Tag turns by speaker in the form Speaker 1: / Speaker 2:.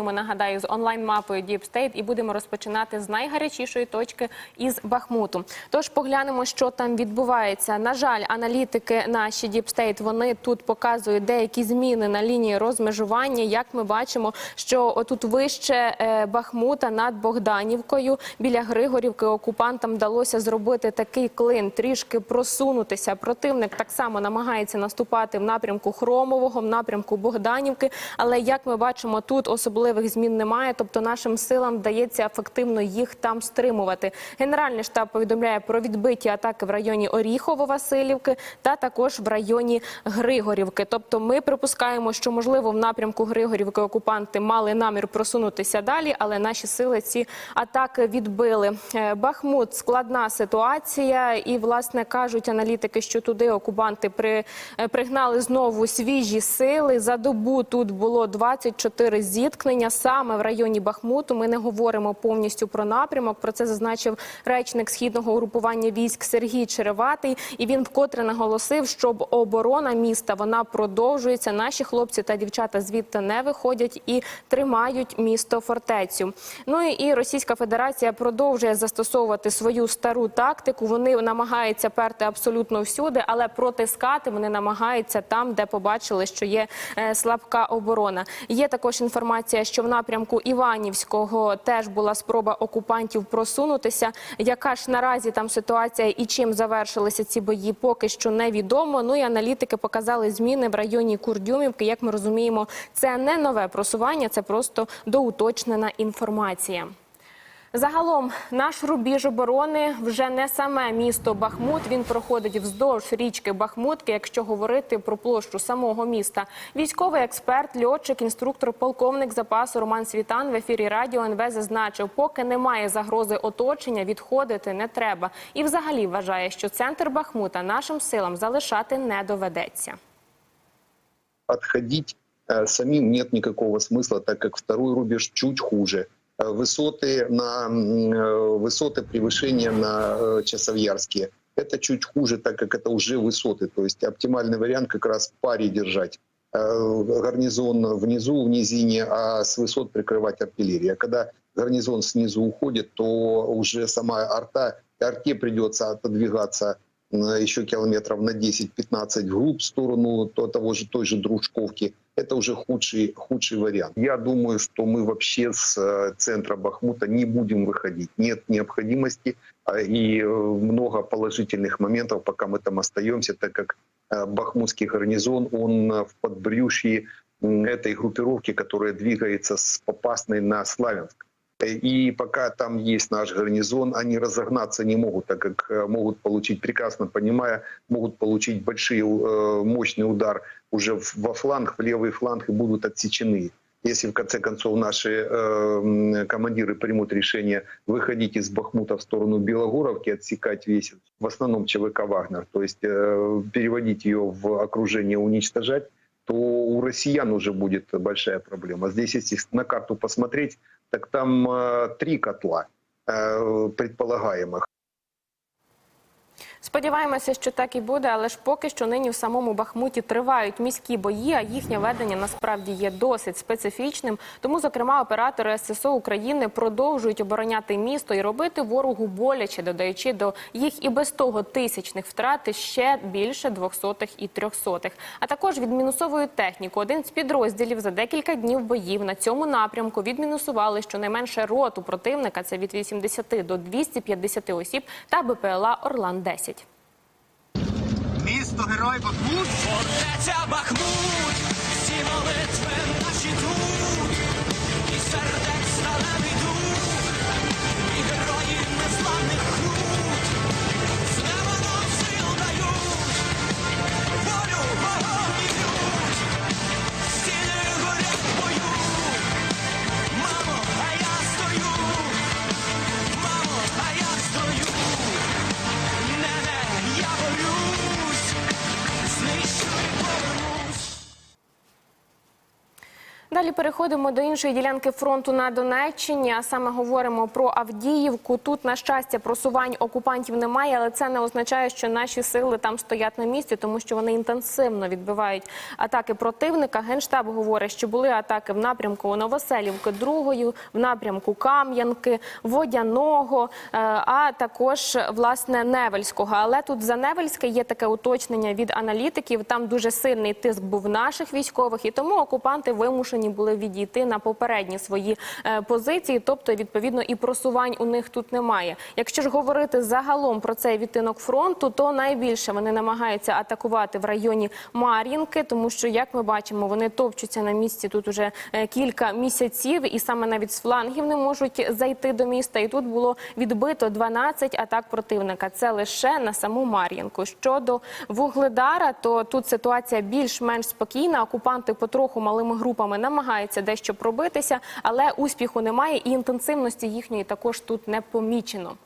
Speaker 1: Ми нагадаю з онлайн-мапою Deep State і будемо розпочинати з найгарячішої точки із Бахмуту. Тож поглянемо, що там відбувається. На жаль, аналітики наші Deep State, вони тут показують деякі зміни на лінії розмежування. Як ми бачимо, що отут вище е, Бахмута над Богданівкою біля Григорівки окупантам вдалося зробити такий клин, трішки просунутися. Противник так само намагається наступати в напрямку Хромового, в напрямку Богданівки. Але як ми бачимо, тут особливих змін немає. Тобто нашим силам вдається ефективно їх там стримувати. Генеральний штаб повідомляє про відбиті атаки в районі Оріхово-Василівки та також в районі Григорівки. Тобто, ми припускаємо, що можливо в напрямку Григорівки окупанти мали намір просунутися далі, але наші сили ці атаки відбили. Е, Бахмут складна ситуація, і власне кажуть аналітики, що туди окупанти при, е, пригнали знову свіжі сили. За добу тут було 24 зіткнення саме в районі Бахмуту. Ми не говоримо повністю про напрямок. Про це зазначив речник східного угрупування військ Сергій Череватий. І він вкотре наголосив, щоб оборона міста вона продовжується. Наші хлопці та дівчата звідти не виходять і тримають місто фортецю. Ну і і Російська Федерація продовжує застосовувати свою стару тактику. Вони намагаються перти абсолютно всюди, але протискати вони намагаються там, де побачили, що є е, слабка оборона. Є також інформація, що в напрямку Іванівського теж була спроба окупантів просунутися. Яка ж наразі там ситуація і чим завершилися ці бої, поки що невідомо. Ну і аналітики показали зміни в районі Курдюмівки. Як ми розуміємо, це не нове просування, це просто доуточнена інформація. Загалом наш рубіж оборони вже не саме місто Бахмут. Він проходить вздовж річки Бахмутки. Якщо говорити про площу самого міста, військовий експерт, льотчик, інструктор, полковник запасу Роман Світан в ефірі Радіо НВ зазначив, поки немає загрози оточення, відходити не треба. І, взагалі, вважає, що центр Бахмута нашим силам залишати не доведеться.
Speaker 2: отходить э, самим нет никакого смысла, так как второй рубеж чуть хуже. Э, Высоты на э, высоты превышения на э, Часовьярске это чуть хуже, так как это уже высоты. То есть оптимальный вариант как раз в паре держать гарнизон внизу, в низине, а с высот прикрывать артиллерия. Когда гарнизон снизу уходит, то уже сама арта, арте придется отодвигаться еще километров на 10-15 вглубь в сторону то- того же, той же Дружковки. Это уже худший, худший вариант. Я думаю, что мы вообще с э, центра Бахмута не будем выходить. Нет необходимости а, и э, много положительных моментов, пока мы там остаемся, так как э, Бахмутский гарнизон, он э, в подбрюшье м, этой группировки, которая двигается с Попасной на Славянск. И пока там есть наш гарнизон, они разогнаться не могут, так как э, могут получить, прекрасно понимая, могут получить большие, э, мощный удар уже во фланг, в левый фланг и будут отсечены. Если в конце концов наши э, командиры примут решение выходить из Бахмута в сторону Белогоровки, отсекать весь, в основном ЧВК «Вагнер», то есть э, переводить ее в окружение, уничтожать, то у россиян уже будет большая проблема. Здесь, если на карту посмотреть, так там э, три котла э, предполагаемых.
Speaker 1: Сподіваємося, що так і буде, але ж поки що нині в самому Бахмуті тривають міські бої, а їхнє ведення насправді є досить специфічним. Тому, зокрема, оператори ССО України продовжують обороняти місто і робити ворогу боляче, додаючи до їх і без того тисячних втрат ще більше двохсотих і трьохсотих. А також відмінусовують техніку. Один з підрозділів за декілька днів боїв на цьому напрямку відмінусували щонайменше роту противника. Це від 80 до 250 осіб та БПЛА Орлан 10
Speaker 3: Місто Герой Бахмут.
Speaker 4: Фортеця Бахмут,
Speaker 1: переходимо до іншої ділянки фронту на Донеччині. А саме говоримо про Авдіївку. Тут, на щастя, просувань окупантів немає, але це не означає, що наші сили там стоять на місці, тому що вони інтенсивно відбивають атаки противника. Генштаб говорить, що були атаки в напрямку Новоселівки, другої, в напрямку Кам'янки, Водяного, е, а також власне Невельського. Але тут за Невельське є таке уточнення від аналітиків. Там дуже сильний тиск був наших військових, і тому окупанти вимушені були відійти на попередні свої е, позиції. Тобто, відповідно, і просувань у них тут немає. Якщо ж говорити загалом про цей відтинок фронту, то найбільше вони намагаються атакувати в районі Мар'їнки, тому що, як ми бачимо, вони топчуться на місці тут уже е, кілька місяців, і саме навіть з флангів не можуть зайти до міста. І тут було відбито 12 атак противника. Це лише на саму Мар'їнку. Щодо Вугледара, то тут ситуація більш-менш спокійна. Окупанти потроху малими групами намагаються дещо пробитися, але успіху немає, і інтенсивності їхньої також тут не помічено.